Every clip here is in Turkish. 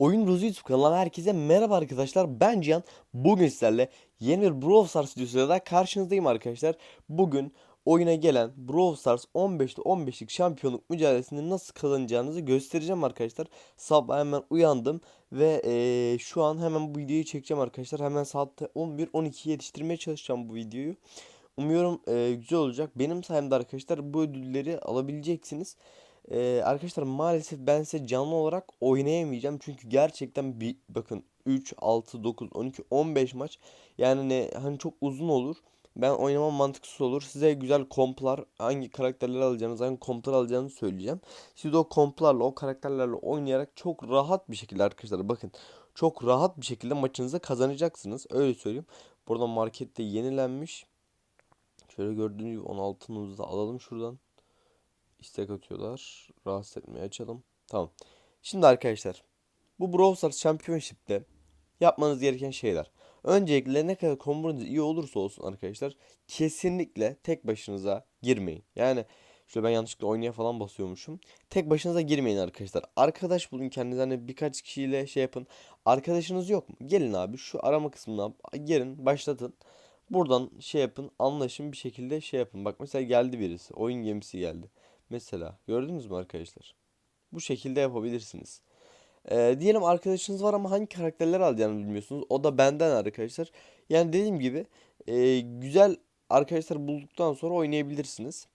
Oyun Ruzu YouTube kanalından herkese merhaba arkadaşlar. Ben Cihan. Bugün sizlerle yeni bir Brawl Stars videosuyla da karşınızdayım arkadaşlar. Bugün oyuna gelen Brawl Stars 15'te 15'lik şampiyonluk mücadelesini nasıl kazanacağınızı göstereceğim arkadaşlar. Sabah hemen uyandım ve eee, şu an hemen bu videoyu çekeceğim arkadaşlar. Hemen saatte 11-12'ye yetiştirmeye çalışacağım bu videoyu. Umuyorum eee, güzel olacak. Benim sayemde arkadaşlar bu ödülleri alabileceksiniz. Ee, arkadaşlar maalesef ben size canlı olarak oynayamayacağım. Çünkü gerçekten bir bakın 3, 6, 9, 12, 15 maç yani ne, hani çok uzun olur. Ben oynamam mantıksız olur. Size güzel komplar, hangi karakterleri alacağınızı, hangi komplar alacağınızı söyleyeceğim. Siz o komplarla, o karakterlerle oynayarak çok rahat bir şekilde arkadaşlar bakın çok rahat bir şekilde maçınızı kazanacaksınız. Öyle söyleyeyim. Burada markette yenilenmiş. Şöyle gördüğünüz gibi 16'nımızı da alalım şuradan. İstek atıyorlar. Rahatsız etmeyi açalım. Tamam. Şimdi arkadaşlar bu Brawl Stars Championship'te yapmanız gereken şeyler. Öncelikle ne kadar kombonuz iyi olursa olsun arkadaşlar kesinlikle tek başınıza girmeyin. Yani şöyle ben yanlışlıkla oynaya falan basıyormuşum. Tek başınıza girmeyin arkadaşlar. Arkadaş bulun kendinize hani birkaç kişiyle şey yapın. Arkadaşınız yok mu? Gelin abi şu arama kısmına girin başlatın. Buradan şey yapın anlaşın bir şekilde şey yapın. Bak mesela geldi birisi. Oyun gemisi geldi. Mesela gördünüz mü arkadaşlar? Bu şekilde yapabilirsiniz. Ee, diyelim arkadaşınız var ama hangi karakterleri alacağını bilmiyorsunuz. O da benden arkadaşlar. Yani dediğim gibi e, güzel arkadaşlar bulduktan sonra oynayabilirsiniz.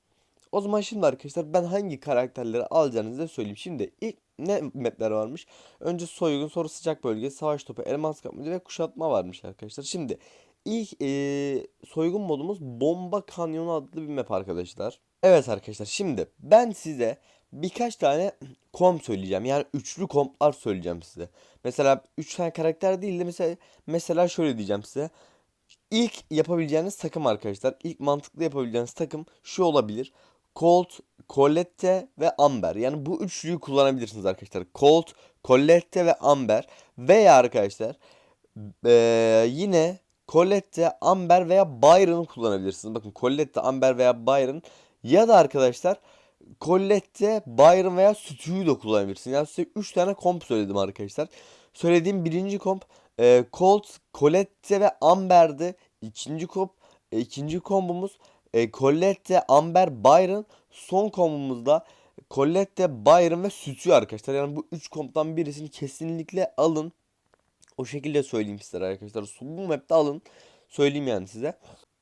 O zaman şimdi arkadaşlar ben hangi karakterleri alacağınızı da söyleyeyim. Şimdi ilk ne mapler varmış? Önce soygun, sonra sıcak bölge, savaş topu, elmas kapmaca ve kuşatma varmış arkadaşlar. Şimdi ilk e, soygun modumuz Bomba Kanyonu adlı bir map arkadaşlar. Evet arkadaşlar şimdi ben size birkaç tane komp söyleyeceğim. Yani üçlü komplar söyleyeceğim size. Mesela üç tane karakter değil de mesela mesela şöyle diyeceğim size. İlk yapabileceğiniz takım arkadaşlar. ilk mantıklı yapabileceğiniz takım şu olabilir. Colt, Colette ve Amber. Yani bu üçlüyü kullanabilirsiniz arkadaşlar. Colt, Colette ve Amber. Veya arkadaşlar eee, yine Colette, Amber veya Byron'u kullanabilirsiniz. Bakın Colette, Amber veya Byron. Ya da arkadaşlar Colette, Byron veya Stu'yu da kullanabilirsiniz. Yani size 3 tane komp söyledim arkadaşlar. Söylediğim birinci komp e, Colt, Colette ve Amber'di. İkinci komp, e, ikinci kombumuz e, Colette, Amber, Byron. Son kombumuzda Colette, Byron ve Sütü arkadaşlar. Yani bu 3 komptan birisini kesinlikle alın. O şekilde söyleyeyim sizlere arkadaşlar. Bu map'te alın. Söyleyeyim yani size.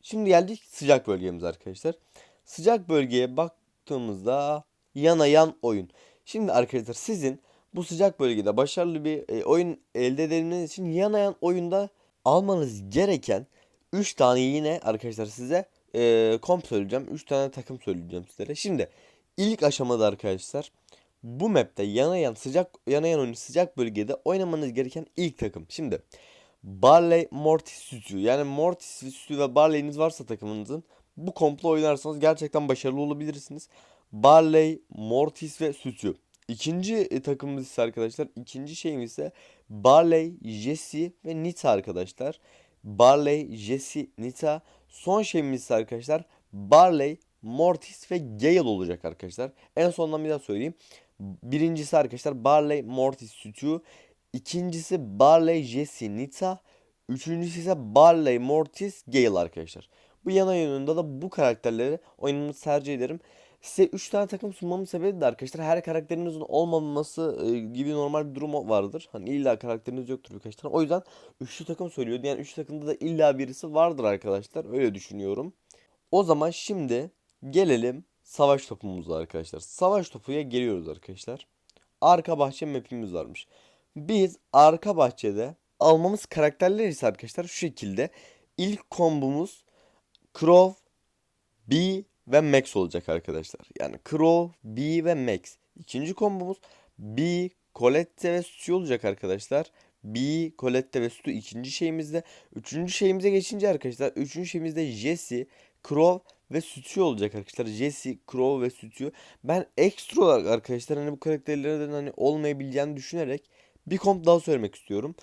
Şimdi geldik sıcak bölgemize arkadaşlar. Sıcak bölgeye baktığımızda yana yan oyun. Şimdi arkadaşlar sizin bu sıcak bölgede başarılı bir e, oyun elde edebilmeniz için yana yan oyunda almanız gereken 3 tane yine arkadaşlar size e, komp söyleyeceğim. 3 tane takım söyleyeceğim sizlere. Şimdi ilk aşamada arkadaşlar bu map'te yana yan sıcak yana yan oyunu sıcak bölgede oynamanız gereken ilk takım. Şimdi Barley, Mortis, Sütü. Yani Mortis, Sütü ve Barley'iniz varsa takımınızın bu komplo oynarsanız gerçekten başarılı olabilirsiniz. Barley, Mortis ve Sütü. İkinci e, takımımız ise arkadaşlar ikinci şeyimiz ise Barley, Jesse ve Nita arkadaşlar. Barley, Jesse, Nita. Son şeyimiz ise arkadaşlar Barley, Mortis ve Gale olacak arkadaşlar. En sondan bir daha söyleyeyim. Birincisi arkadaşlar Barley, Mortis, Sütü. İkincisi Barley, Jesse, Nita. Üçüncüsü ise Barley, Mortis, Gale arkadaşlar. Bu yana yönünde de bu karakterleri oynamamı tercih ederim. Size 3 tane takım sunmamın sebebi de arkadaşlar her karakterinizin olmaması e, gibi normal bir durum vardır. Hani illa karakteriniz yoktur birkaç tane. O yüzden üçlü takım söylüyordu. Yani üçlü takımda da illa birisi vardır arkadaşlar. Öyle düşünüyorum. O zaman şimdi gelelim savaş topumuza arkadaşlar. Savaş topuya geliyoruz arkadaşlar. Arka bahçe map'imiz varmış. Biz arka bahçede almamız karakterler ise arkadaşlar şu şekilde. İlk kombomuz Crow, B ve Max olacak arkadaşlar. Yani Crow, B ve Max. İkinci kombomuz B, Colette ve Stu olacak arkadaşlar. B, Colette ve Stu ikinci şeyimizde. Üçüncü şeyimize geçince arkadaşlar. Üçüncü şeyimizde Jesse, Crow ve Stu olacak arkadaşlar. Jesse, Crow ve Stu. Ben ekstra olarak arkadaşlar hani bu karakterlerden hani olmayabileceğini düşünerek bir komp daha söylemek istiyorum.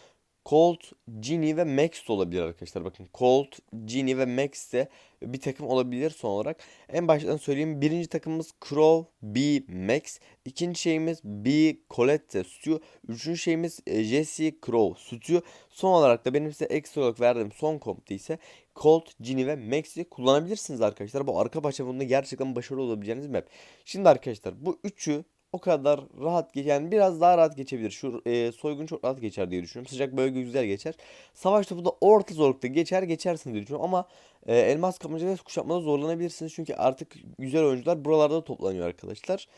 Colt, Genie ve Max olabilir arkadaşlar. Bakın Colt, Genie ve Max de bir takım olabilir son olarak. En baştan söyleyeyim. Birinci takımımız Crow, B, Max. İkinci şeyimiz B, Colette, Stu. Üçüncü şeyimiz e, Jesse, Crow, Stu. Son olarak da benim size ekstra olarak verdiğim son kompte ise Colt, Genie ve Max'i kullanabilirsiniz arkadaşlar. Bu arka bahçe bunda gerçekten başarılı olabileceğiniz map. Şimdi arkadaşlar bu üçü o kadar rahat geç yani biraz daha rahat geçebilir. Şu e, soygun çok rahat geçer diye düşünüyorum. Sıcak bölge güzel geçer. Savaş topu da orta zorlukta geçer geçersin diye düşünüyorum ama e, elmas kapmaca ve kuşatmada zorlanabilirsiniz. Çünkü artık güzel oyuncular buralarda toplanıyor arkadaşlar.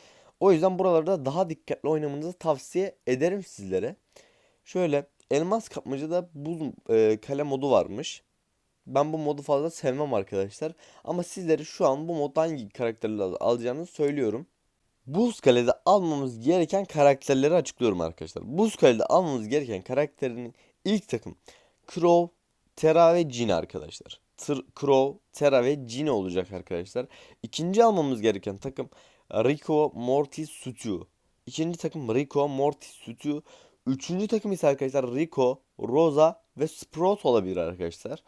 O yüzden buralarda daha dikkatli oynamanızı tavsiye ederim sizlere. Şöyle elmas kapmacada buz e, kale modu varmış. Ben bu modu fazla sevmem arkadaşlar. Ama sizlere şu an bu modda hangi karakterleri alacağınızı söylüyorum. Buz Kale'de almamız gereken karakterleri açıklıyorum arkadaşlar. Buz Kale'de almamız gereken karakterin ilk takım Crow, Terra ve Jin arkadaşlar. Tır, Crow, Terra ve Jin olacak arkadaşlar. İkinci almamız gereken takım Rico, Morty, Sutu. İkinci takım Rico, Morty, Sutu. Üçüncü takım ise arkadaşlar Rico, Rosa ve Sprout olabilir arkadaşlar.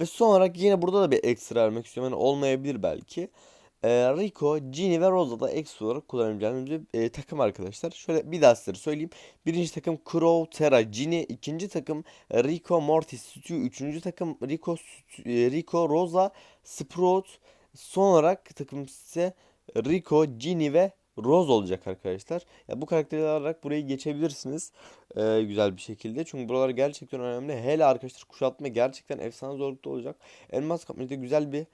Ve son olarak yine burada da bir ekstra vermek istiyorum. Yani olmayabilir belki e, Rico, Genie ve Rosa da ekstra olarak kullanabileceğimiz bir e, takım arkadaşlar. Şöyle bir daha size söyleyeyim. Birinci takım Crow, Terra, Genie. ikinci takım e, Rico, Morty, Stu. Üçüncü takım Rico, e, Rico, Rosa, Sprout. Son olarak takım ise Rico, Genie ve Rose olacak arkadaşlar. Ya bu karakterleri alarak burayı geçebilirsiniz. Ee, güzel bir şekilde. Çünkü buralar gerçekten önemli. Hele arkadaşlar kuşatma gerçekten efsane zorlukta olacak. Elmas kapmacada güzel bir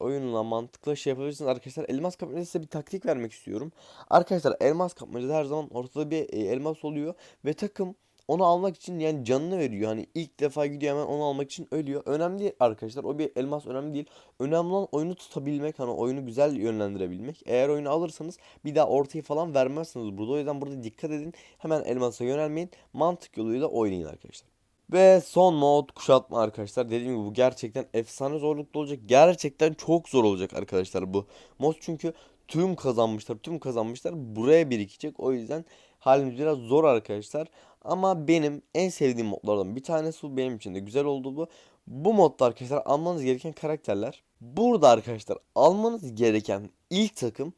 oyunla mantıklı şey yapabilirsiniz arkadaşlar. Elmas kapmacada size bir taktik vermek istiyorum. Arkadaşlar elmas kapmacada her zaman ortada bir e, elmas oluyor ve takım onu almak için yani canını veriyor. Hani ilk defa gidiyor hemen onu almak için ölüyor. Önemli değil arkadaşlar. O bir elmas önemli değil. Önemli olan oyunu tutabilmek. Hani oyunu güzel yönlendirebilmek. Eğer oyunu alırsanız bir daha ortayı falan vermezsiniz burada. O yüzden burada dikkat edin. Hemen elmasa yönelmeyin. Mantık yoluyla oynayın arkadaşlar. Ve son mod kuşatma arkadaşlar. Dediğim gibi bu gerçekten efsane zorluklu olacak. Gerçekten çok zor olacak arkadaşlar bu mod. Çünkü tüm kazanmışlar, tüm kazanmışlar buraya birikecek. O yüzden halimiz biraz zor arkadaşlar. Ama benim en sevdiğim modlardan bir tanesi bu. Benim için de güzel oldu bu. Bu modda arkadaşlar almanız gereken karakterler. Burada arkadaşlar almanız gereken ilk takım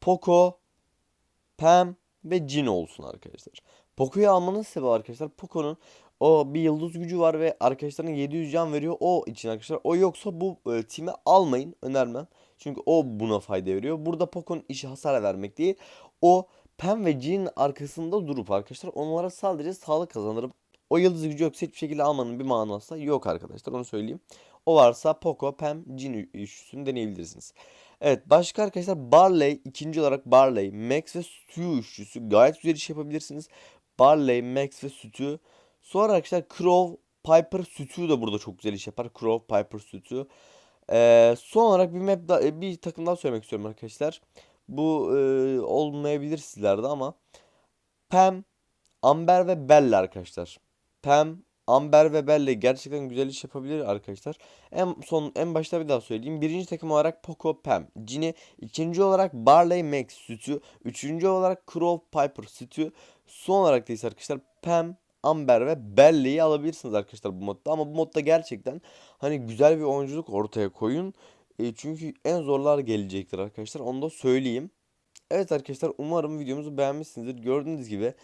Poco, Pam ve Jin olsun arkadaşlar. Poco'yu almanın sebebi arkadaşlar Poco'nun o bir yıldız gücü var ve arkadaşlarına 700 can veriyor. O için arkadaşlar. O yoksa bu e, time almayın. Önermem. Çünkü o buna fayda veriyor. Burada Poco'nun işi hasar vermek değil. O Pem ve Jin'in arkasında durup arkadaşlar onlara sadece sağlık kazandırıp o yıldız gücü yoksa hiçbir şekilde almanın bir manası yok arkadaşlar. Onu söyleyeyim. O varsa Poco, Pem, Jin üçlüsünü deneyebilirsiniz. Evet başka arkadaşlar Barley ikinci olarak Barley, Max ve Stu üçlüsü gayet güzel iş yapabilirsiniz. Barley, Max ve Stu Sonra arkadaşlar Crow, Piper, Stu da burada çok güzel iş yapar. Crow, Piper, Stu. Ee, son olarak bir map da, bir takım daha söylemek istiyorum arkadaşlar. Bu e, olmayabilir sizlerde ama Pam, Amber ve Bella arkadaşlar. Pam, Amber ve Bella gerçekten güzel iş yapabilir arkadaşlar. En son en başta bir daha söyleyeyim. Birinci takım olarak Poco, Pam, Ginny. ikinci olarak Barley, Max, Stu. Üçüncü olarak Crow, Piper, Stu. Son olarak da ise arkadaşlar Pam, Amber ve Belle'yi alabilirsiniz arkadaşlar bu modda. Ama bu modda gerçekten hani güzel bir oyunculuk ortaya koyun. E, çünkü en zorlar gelecektir arkadaşlar. Onu da söyleyeyim. Evet arkadaşlar umarım videomuzu beğenmişsinizdir. Gördüğünüz gibi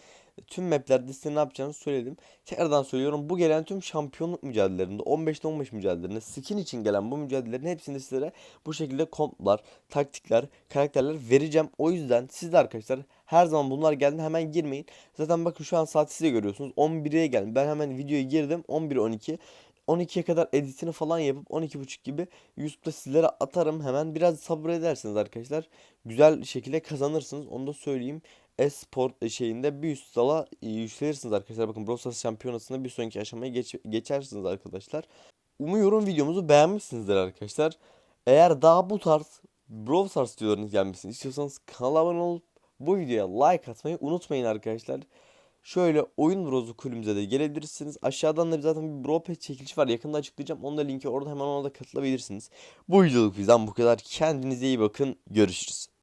tüm maplerde size ne yapacağını söyledim. Tekrardan söylüyorum bu gelen tüm şampiyonluk mücadelelerinde 15'te 15 mücadelelerinde skin için gelen bu mücadelelerin hepsini sizlere bu şekilde komplar, taktikler, karakterler vereceğim. O yüzden siz de arkadaşlar her zaman bunlar geldiğinde hemen girmeyin. Zaten bakın şu an saati siz de görüyorsunuz. 11'e geldim. Ben hemen videoya girdim. 11 12. 12'ye kadar editini falan yapıp 12.30 gibi YouTube'da sizlere atarım. Hemen biraz sabır edersiniz arkadaşlar. Güzel şekilde kazanırsınız. Onu da söyleyeyim. Esport şeyinde bir üst dala e, yükselirsiniz arkadaşlar. Bakın Brawl Stars şampiyonasında bir sonraki aşamaya geç, geçersiniz arkadaşlar. Umuyorum videomuzu beğenmişsinizdir arkadaşlar. Eğer daha bu tarz Brawl Stars videolarınız gelmesini istiyorsanız kanala abone olup bu videoya like atmayı unutmayın arkadaşlar. Şöyle oyun brozu kulübümüze de gelebilirsiniz. Aşağıdan da zaten bir bro pet çekilişi var. Yakında açıklayacağım. Onun da linki orada hemen ona da katılabilirsiniz. Bu videoluk bizden bu kadar. Kendinize iyi bakın. Görüşürüz.